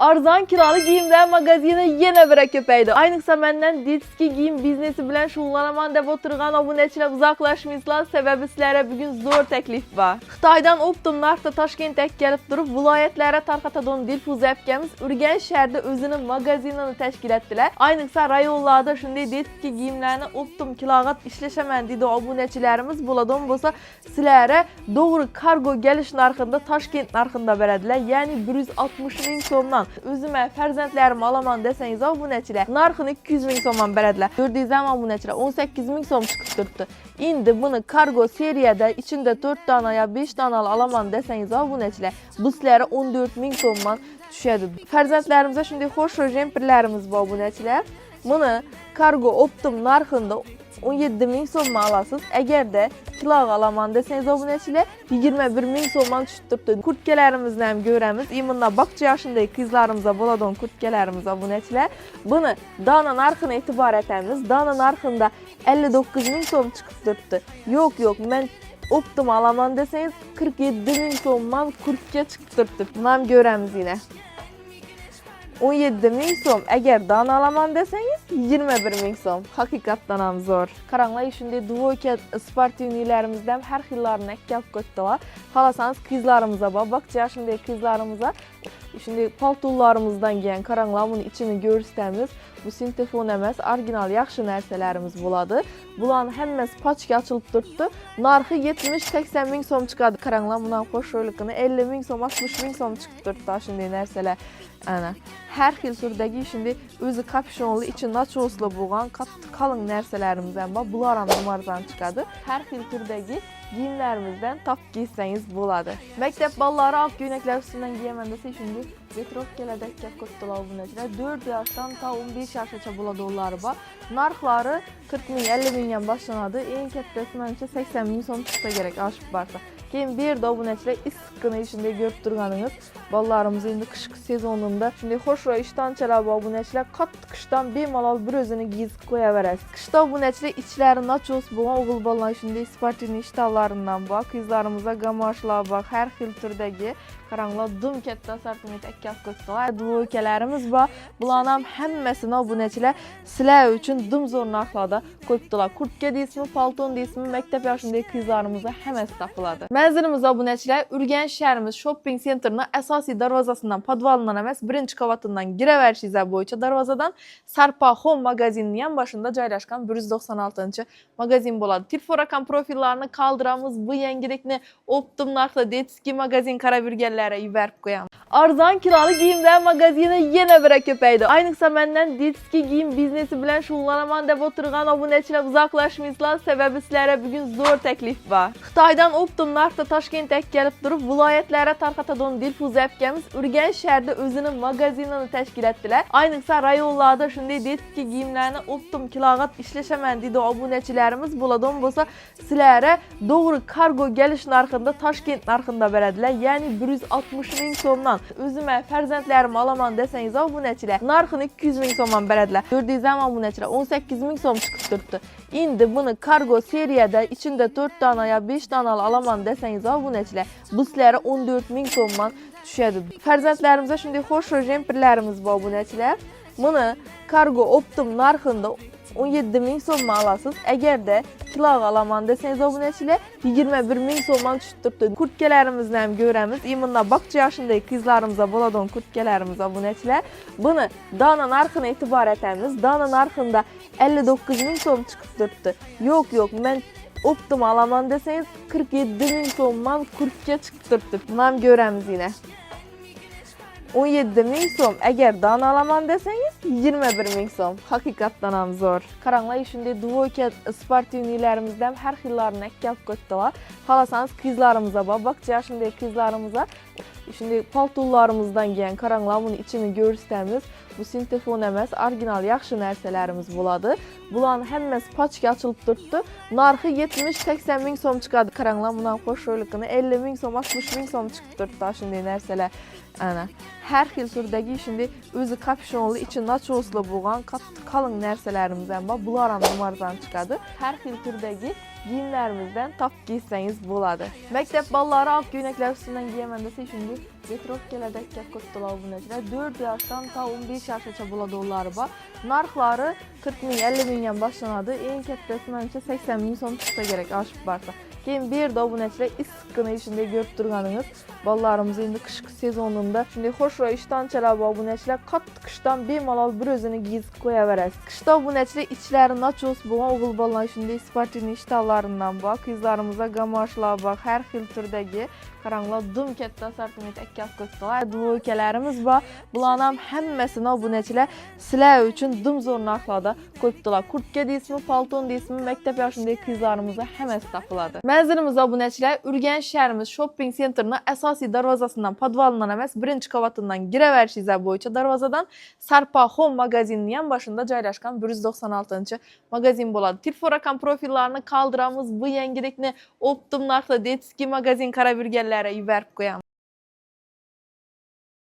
Arzan kiralı giyimler magazini yine bir köpeydi. Ayniqsa benden ditski giyim biznesi bilen şullanaman deb oturgan obunechilar uzaklaşmaysizlar. Sebebi sizlere bugün zor teklif var. Xitoydan optim narxda Toshkentga kelib turib, viloyatlarga tarqatadigan Dilfuz apkamiz Urganch shahrida o'zining magazinini tashkil etdilar. Ayniqsa rayonlarda shunday ditski giyimlarni optim kilogat ishlashaman deydi obunachilarimiz bo'ladigan bo'lsa, sizlarga to'g'ri kargo kelish narxida Toshkent narxida beradilar. Ya'ni 160 ming so'mdan o'zimga farzandlarim olaman desangiz obunachilar narxini 200 ming so'mdan beradilar. Ko'rdingiz ham obunachilar 18 ming so'm chiqib turibdi. Endi buni kargo seriyada ichida 4 dona yo 5 dona olaman desangiz obunachilar bu sizlarga 14 ming so'mdan tushadi. Farzandlarimizga shunday xo'sh jemperlarimiz bor obunachilar. Buni kargo optim narxida 17 ming so'mga olasiz. Agarda kiloga olaman desangiz obunachilar 21 ming so'mdan tushib turibdi. Kurtkalarimizni ham ko'ramiz. Imunda baqcha yoshindagi qizlarimizga bo'ladigan kurtkalarimiz obunachilar. Buni dona narxini e'tibor etamiz. Dona narxida 59 ming so'm turibdi. Yo'q, yo'q, men optim olaman desangiz 47 ming so'mdan chiqib turibdi. Buni ham ko'ramiz yana. 17 ming so'm. Agar dona olaman desangiz 21 ming so'm. Haqiqatdan ham zo'r. Qaranglar shunday dvoka sportivnilarimizda ham har xillarini kelib ketdilar xohlasangiz qizlarimizga bor baqcha shunday qizlarimizga shunday paltollarimizdan keyin qaranglar buni ichini ko'rsatamiz bu sintefon emas original yaxshi narsalarimiz bo'ladi bularni hammasi pochka ochilib turibdi narxi 70-80 ming so'm chiqadi qaranglar buni ham qo'shrolikini 50 ming so'm 60 ming so'm chiqib turibdi shunday narsalar ana. Har xil o'zi kapshonli ichi nachosli bo'lgan qattiq qalin narsalarimiz ham bor bular arzon chiqadi har xil turdagi kiyimlarimizdan top kiysangiz bo'ladi maktab bolalari oq ko'ylaklar ustidan kiyaman desa shunday metrovkalarda kelib ketdilar obunachilar 4 yoshdan to 15 yoshgacha bo'ladiganlari bor narxlari 40 ming 50 mingdan boshlanadi eng kattasi manimcha 80 ming so'm chiqsa kerak oshib borsa keyin bu yerda obunachilar issiqqina shunday ko'rib turganingiz bolalarimiz endi qishki sezonida shunday xo'shroq ishtonchalar bor obunachilar qattiq qishdan bemalol bir o'zini giyizib qo'yaverasiz qishda obunachilar ichlari nachos bo'lgan o'g'il bolalar shunday sportivniy shtanlaridan bor qizlarimizda gamoshlar bor har xil turdagi qaranglar dum katta assortiment akkab ketdilar dvokalarimiz bor bularni ham hammasini obunachilar sizlar uchun dum zo'r narxlarda qo'yibdilar kurtka deysizmi palton deysizmi maktab yoshidagi qizlarimizda hammasi topiladi manzilimiz obunachilar urganch shahrimiz shopping sentrni asosiy darvozasidan podvaldan emas birinchi qavatidan kiraverishingizlar bo'yicha darvozadan sarpa home magazinining ham boshida joylashgan 196 magazin bo'ladi telefon raqam profillarini qoldiramiz bu yangilikni optim narxda detski magazin qarab yurganlarga yuborib qo'yamiz arzon kiroli giyimlar magazini yana bir ko'paydi ayniqsa mendan detski giyim biznesi bilan shug'ullanaman deb o'tirgan obunachilar uzoqlashmaysizlar sababi sizlarga bugun zo'r taklif bor xitoydan optim narxda toshkentga kelib turib viloyatlarga tarqatadigan dilfuz apkamiz urganch shahrida o'zining magazinini tashkil etdilar ayniqsa rayonlarda shunday detski giyimlarni optim kilogat ishlashaman deydi obunachilarimiz bo'ladigan bo'lsa sizlarga to'g'ri kargo kelish narxida toshkent narxida beradilar ya'ni 160 ming so'mdan o'zimga farzandlarim olaman desangiz obunachilar narxini 200 ming so'mdan beradilar ko'rdingiz ham obunachilar 18 ming so'm chiqib turibdi endi buni kargo seriyada ichida 4 dona yo 5 dona olaman desangiz obunachilar bu sizlarga 14 ming so'mdan tushadi farzandlarimizga shunday xo'sh jemperlarimiz bor obunachilar buni kargo optim narxida 17 ming so'mga olasiz agarda kiloga olaman desangiz obunachilar 21 ming so'mdan tushib turibdi kurtkalarimizni ham ko'ramiz imunda baqcha yoshidagi qizlarimizga bo'ladigan kurtkalarimiz obunachilar buni dona narxini e'tibor etamiz dona narxida 59 ming so'm chiqib turibdi yo'q yo'q men optim olaman desangiz 47 ming so'mdan kurtka chiqib ham ko'ramiz yana 17 ming so'm agar dona olaman desangiz 21 ming so'm haqiqatdan ham zo'r. Qaranglar shunday dvoka sportivnilarimizda ham har xillarini kelib ketdilar xohlasangiz qizlarimizga bor baqcha yoshidagi qizlarimizga shunday paltollarimizdan keyin qaranglar buni ichini ko'rsatamiz bu sintefon emas original yaxshi narsalarimiz bo'ladi bularni hammasi pochka ochilib turibdi narxi 70-80 ming so'm chiqadi qaranglar buni ham qo'shrolikini 50 ming so'm 60 ming so'm chiqib turibdi shunday narsalar ana. Har xil turdagi shunday o'zi kapshonli ichi nachosli bo'lgan qattiq qalin narsalarimiz ham bor bular ham arzon chiqadi har xil turdagi buladı. Mektep balları alt göynekler üstünden giyemem dese şimdi geledek gap kötüler bu neçə 4 yaşdan ta 15 yaşaça buladı onları ba. Narxları 40 min 50 mindən başlanadı. En kəttəsi məncə 80 min son çıxsa gerek aşıb varsa. Keyin bir de bu neçə iskını içinde görüp durganınız ballarımız indi kışkı sezonunda hoşra işten çalaba bu neçə kat kıştan bir koya verəs. Kışta bu neçə içləri nachos bu oğul ballar şimdi sportini iştahlarından bak kızlarımıza gamaşlar bak her xil türdəgi qaranlığa dum katta assortiment ekkaf qo'yibdilar. Bu ülkelerimiz var. Bularning hammasini bu neçələr sizlar üçün dum zo'r narxlarda qo'yibdilar. Kurtka deysizmi, palton deysizmi, maktab yoshidagi qizlarimizga hammasi topiladi. Manzilimiz obunachilar Urganch shahrimiz shopping sentrining asosiy darvozasidan, podvaldan emas, birinchi qavatidan giraverishingiz bo'yicha darvozadan Sarpa Home magazinining ham boshida joylashgan 196-magazin bo'ladi. Tilfora rakam profillarini qoldiramiz. Bu yangilikni optim narxda Detski magazin qarab yurganlarga yuborib qo'yamiz.